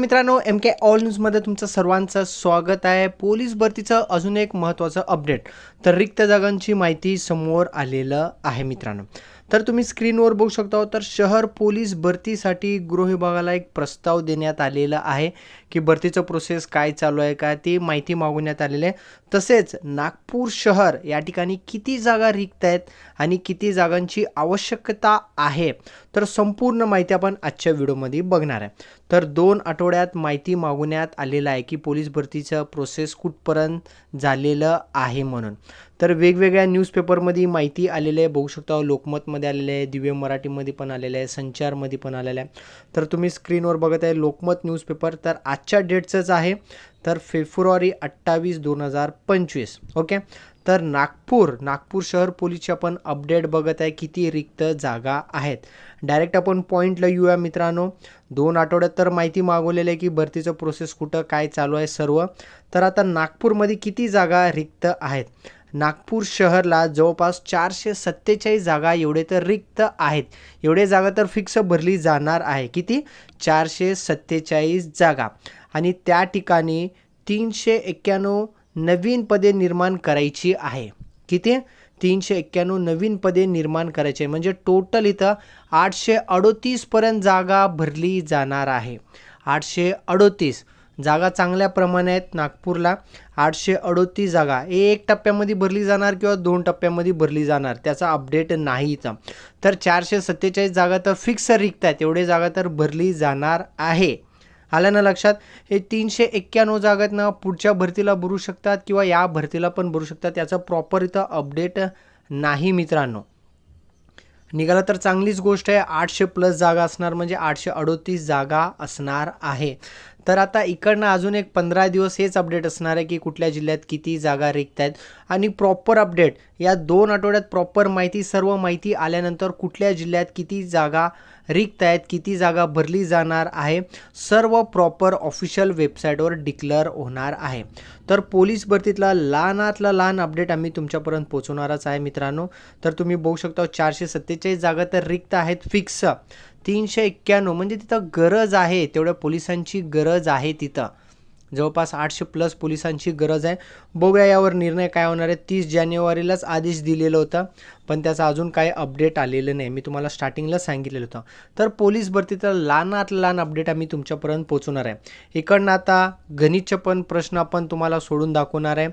मित्रांनो एम के ऑल न्यूजमध्ये तुमचं सर्वांचं स्वागत आहे. पोलीस भरतीचं अजून एक महत्त्वाचं अपडेट तर रिक्त जागांची माहिती समोर आलेलं आहे मित्रांनो. तर तुम्ही स्क्रीनवर बघू शकता तर शहर पोलीस भरतीसाठी गृह विभागाला एक प्रस्ताव देण्यात आलेला आहे की भरतीचं प्रोसेस काय चालू आहे का ती माहिती मागवण्यात आलेली आहे. तसेच नागपूर शहर या ठिकाणी किती जागा रिक्त आहेत आणि किती जागांची आवश्यकता आहे तर संपूर्ण माहिती आपण आजच्या व्हिडिओमध्ये बघणार आहे. तर दोन आठवड्यात माहिती मागवण्यात आलेलं आहे की पोलीस भरतीचं प्रोसेस कुठपर्यंत झालेलं आहे म्हणून. तर वेगवेगळ्या न्यूजपेपरमध्ये माहिती आलेली आहे. बघू शकता लोकमतमध्ये आलेलं आहे दिव्य मराठीमध्ये पण आलेलं आहे संचारमध्ये पण आलेलं आहे. तर तुम्ही स्क्रीनवर बघत आहे लोकमत न्यूजपेपर तर आजच्या डेटचंच आहे. तर फेब्रुवारी अठ्ठावीस दोन हजार पंचवीस. ओके? तर नागपूर नागपूर शहर पोलीसचे आपण अपडेट बघत आहे किती रिक्त जागा आहेत. डायरेक्ट आपण पॉईंटला येऊया मित्रांनो. दोन आठवड्यात तर माहिती मागवलेली आहे की भरतीचं प्रोसेस कुठं काय चालू आहे सर्व. तर आता नागपूरमध्ये किती जागा रिक्त आहेत? नागपूर शहरला जवळपास चारशे सत्तेचाळीस जागा एवढे तर रिक्त आहेत. एवढे जागा तर फिक्स भरली जाणार आहे. किती? चारशे सत्तेचाळीस जागा. आणि त्या ठिकाणी तीनशे एक्क्याण्णव नवीन पदे निर्माण करायची आहे. किती? तीनशे एक्क्याण्णव नवीन पदे निर्माण करायची. आहे म्हणजे टोटल इथं आठशे अडोतीसपर्यंत जागा भरली जाणार आहे. आठशे अडोतीस जागा चांगल्या प्रमाणे आहेत नागपूरला. आठशे अडोतीस जागा. एक टप्प्यामध्ये भरली जाणार किंवा दोन टप्प्यामध्ये भरली जाणार? त्याचा अपडेट नाही इथं. तर चारशे सत्तेचाळीस जागा तर फिक्स रिक्त आहेत. एवढे जागा तर भरली जाणार आहे. आलं ना लक्षात? हे तीनशे एक्क्याण्णव जागात ना पुढच्या भरतीला भरू शकतात किंवा या भरतीला पण भरू शकतात? त्याचं प्रॉपर इथं अपडेट नाही मित्रांनो. निघाला तर चांगलीच गोष्ट आहे. आठशे प्लस जागा असणार म्हणजे आठशे अडोतीस जागा असणार आहे. तर आता इकडनं अजून एक पंधरा दिवस हेच अपडेट असणार आहे की कुठल्या जिल्ह्यात किती जागा रिक्त आहेत. आणि प्रॉपर अपडेट या दोन आठवड्यात प्रॉपर माहिती सर्व माहिती आल्यानंतर कुठल्या जिल्ह्यात किती जागा रिक्त आहेत किती जागा भरली जाणार आहे सर्व प्रॉपर ऑफिशियल वेबसाईटवर डिक्लेअर होणार आहे. तर पोलीस भरतीतला लहानातला लहान अपडेट आम्ही तुमच्यापर्यंत पोहोचवणारच आहे मित्रांनो. तर तुम्ही बघू शकता चारशे सत्तेचाळीस जागा तर रिक्त आहेत फिक्स तीनशे एक्क्याण्णव म्हणजे तिथं गरज आहे तेवढ्या पोलिसांची गरज आहे तिथं. जवळपास आठशे प्लस पोलिसांची गरज आहे. बघूया यावर निर्णय काय होणार आहे. तीस जानेवारीलाच आदेश दिलेलं होतं पण त्याचं अजून काही अपडेट आलेलं नाही. मी तुम्हाला स्टार्टिंगला सांगितलेलं होतं. तर पोलीस भरतीचा लहानात लहान अपडेट आम्ही तुमच्यापर्यंत पोचवणार आहे. इकडनं आता गणितचे पण प्रश्न आपण तुम्हाला सोडून दाखवणार आहे.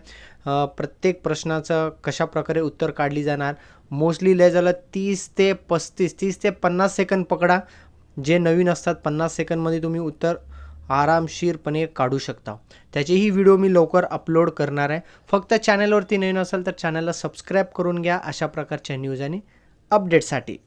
प्रत्येक प्रश्नाचं कशा प्रकारे उत्तर काढली जाणार? मोस्टली लय झालं तीस ते पस्तीस तीस ते पन्नास सेकंद पकडा. जे नवीन असतात पन्नास सेकंदमध्ये तुम्ही उत्तर आरामशीरपणे काढू शकता. त्याचेही व्हिडिओ मी लवकर अपलोड करणार आहे. फक्त चॅनलवरती नवीन असेल तर चॅनलला सबस्क्राईब करून घ्या. अशा प्रकारच्या न्यूज आणि अपडेटसाठी